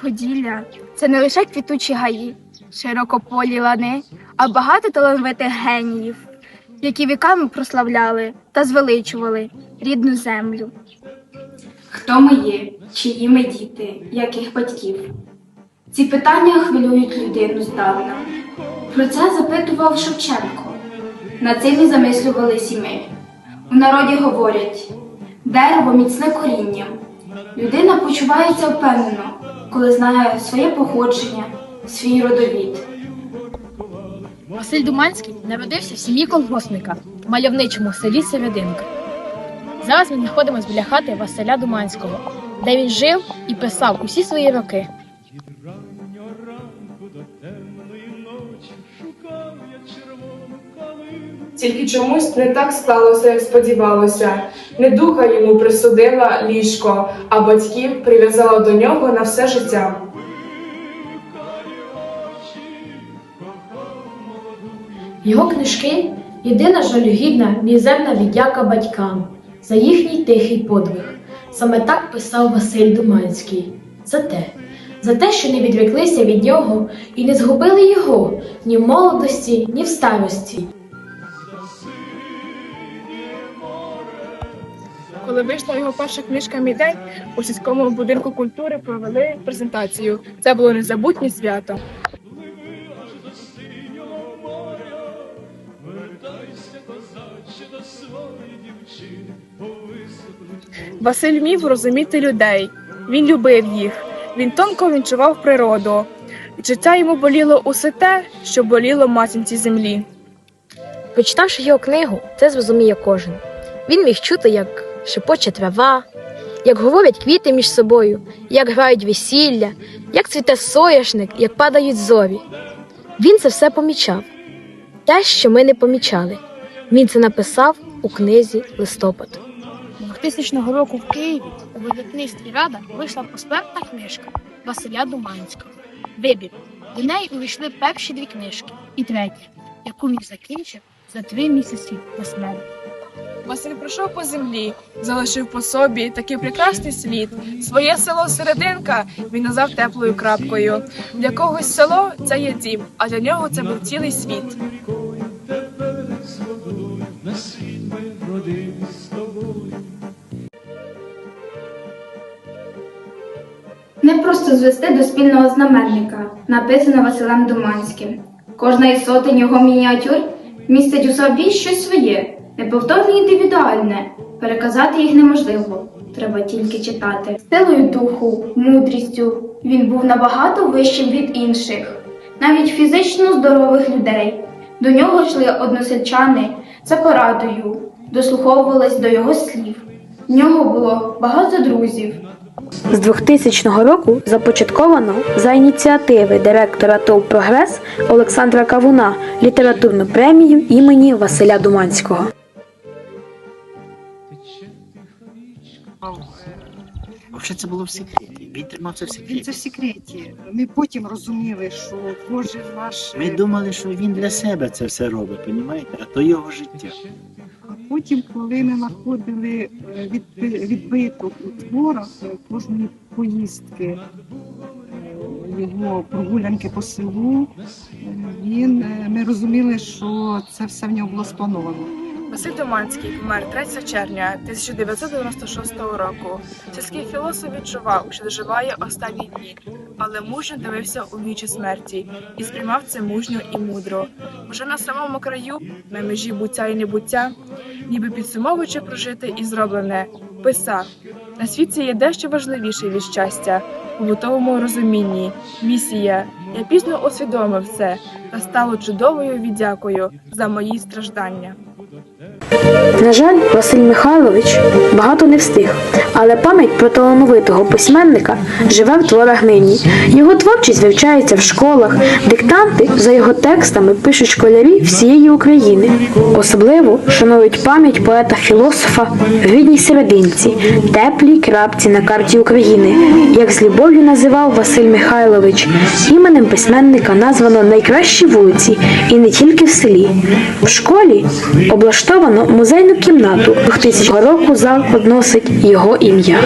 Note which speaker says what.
Speaker 1: Поділля це не лише квітучі гаї, широкополі лани, а багато талановитих геніїв, які віками прославляли та звеличували рідну землю. Хто ми є, чиї ми діти, яких батьків? Ці питання хвилюють людину здавна. Про це запитував Шевченко. Над цим і замислювались і ми. У народі говорять дерево міцне корінням. Людина почувається впевнено, коли знає своє походження, свій родовід.
Speaker 2: Василь Думанський народився в сім'ї колгоспника в мальовничому селі Серединка. Зараз ми знаходимося біля хати Василя Думанського, де він жив і писав усі свої роки.
Speaker 3: Тільки чомусь не так сталося, як сподівалося. Недуга йому присудила ліжко, а батьків прив'язала до нього на все життя.
Speaker 2: Його книжки єдина жалюгідна ніземна віддяка батькам за їхній тихий подвиг. Саме так писав Василь Думанський. За те, за те, що не відреклися від нього і не згубили його ні в молодості, ні в старості.
Speaker 3: Коли вийшла його перша книжка «Мій день», у сільському будинку культури провели презентацію. Це було незабутнє свято. Василь вмів розуміти людей. Він любив їх. Він тонко відчував природу. Життя йому боліло усе те, що боліло матінці землі.
Speaker 2: Прочитавши його книгу, це зрозуміє кожен. Він міг чути, як шепоче трава, як говорять квіти між собою, як грають весілля, як цвіте соняшник, як падають зорі. Він це все помічав. Те, що ми не помічали. Він це написав у книзі Листопад. 2000 року в Києві у видавництві Рада вийшла посмертна книжка Василя Думанського. Вибір. До неї увійшли перші дві книжки і третя, яку він закінчив за три місяці до смерті.
Speaker 3: Василь пройшов по землі, залишив по собі такий прекрасний слід. Своє село Серединка він назвав теплою крапкою. Для когось село це є дім, а для нього це був цілий світ.
Speaker 1: Не просто звести до спільного знаменника, написано Василем Думанським. Кожна із сотень його мініатюр містить у собі щось своє, неповторне індивідуальне. Переказати їх неможливо, треба тільки читати. Силою духу, мудрістю він був набагато вищим від інших, навіть фізично здорових людей. До нього йшли односельчани за порадою, дослуховувались до його слів. В нього було багато друзів.
Speaker 4: З 2000 року започатковано за ініціативи директора ТОВ Прогрес Олександра Кавуна літературну премію імені Василя Думанського.
Speaker 5: Взагалі це було в секреті. Він тримав це в
Speaker 6: Він
Speaker 5: секреті.
Speaker 6: це в секреті. Ми потім розуміли, що кожен наш.
Speaker 5: Ми думали, що він для себе це все робить, понімаєте? А то його життя.
Speaker 6: Потім, коли ми знаходили е, відби- відбиток у творах кожної поїздки, е, його прогулянки по селу, е, він, ми розуміли, що це все в нього було сплановано.
Speaker 3: Василь Доманський помер 3 червня 1996 року. Сільський філософ відчував, що доживає останні дні, але мужньо дивився у вічі смерті і сприймав це мужньо і мудро. Уже на самому краю, на межі буття і небуття, ніби підсумовуючи прожите і зроблене, писав: на світі є дещо важливіше від щастя, у побутовому розумінні, місія. Я пізно усвідомив це та стало чудовою віддякою за мої страждання.
Speaker 4: На жаль, Василь Михайлович багато не встиг, але пам'ять про талановитого письменника живе в творах нині. Його творчість вивчається в школах, диктанти за його текстами пишуть школярі всієї України. Особливо шанують пам'ять поета-філософа в рідній серединці, теплій крапці на карті України, як з любов'ю називав Василь Михайлович. Іменем письменника названо найкращі вулиці і не тільки в селі. В школі облаштовано музейну кімнату. 2000 року заклад носить його ім'я.